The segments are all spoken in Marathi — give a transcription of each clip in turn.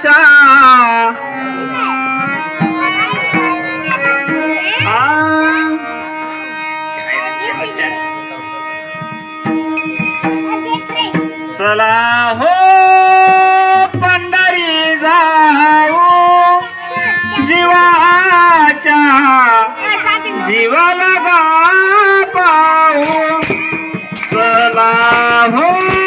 जीवाच्या चला हो पंढरी जाऊ. जीवाच्या जीवाला गा पाऊ चला हो.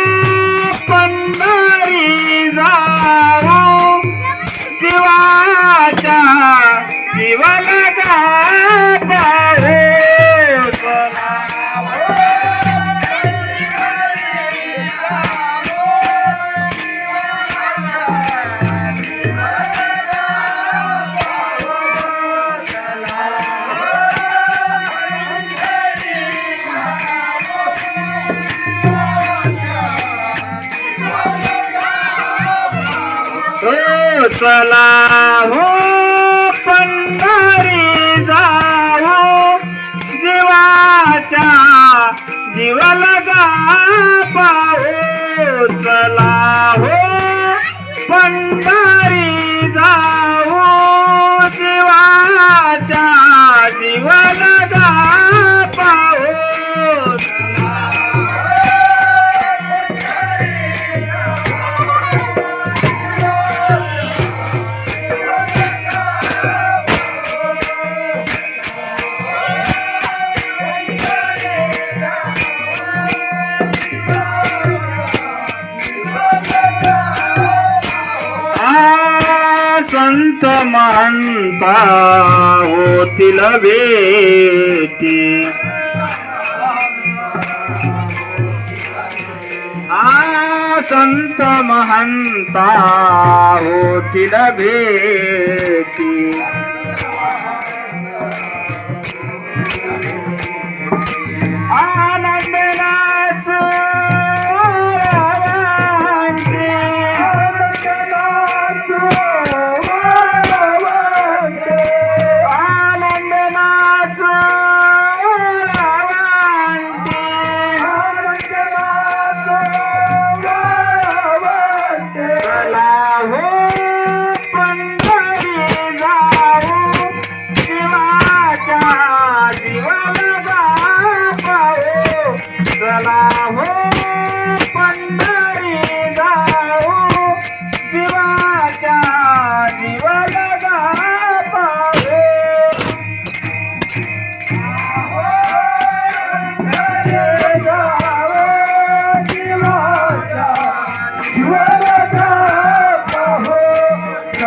जीवाला हो. जीवाच्या जीवाला गा पाहो चला हो. पण संत महंता होतील भेटी आ संत महंता होतील भेटी.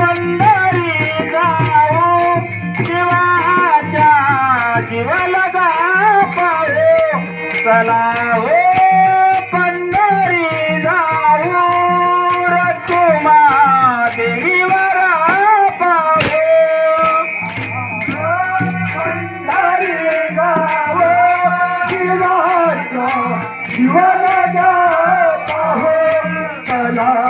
पंढरी जाओ शिवाच्या जीवाला गा पाहू चला हो पंढरी जाओ रकुमा देवीवर पाहू जन्म नाही रे अनेक जन्म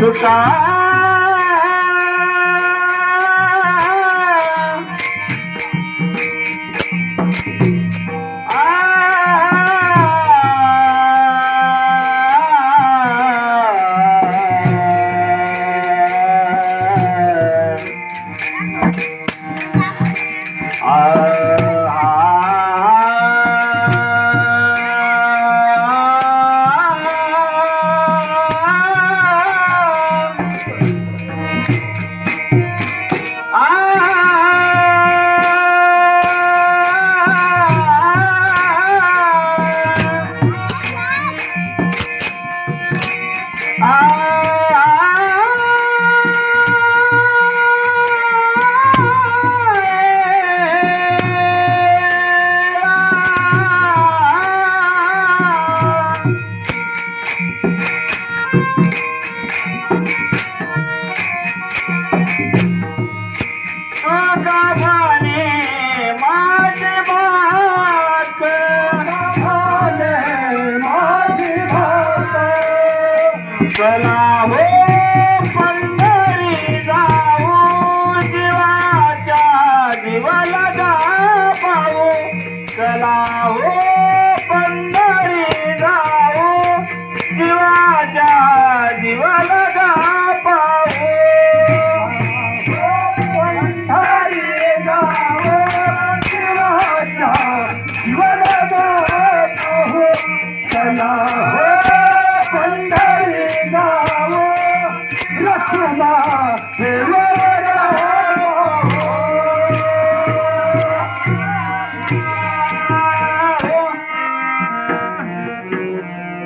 ಸುಖ রাধা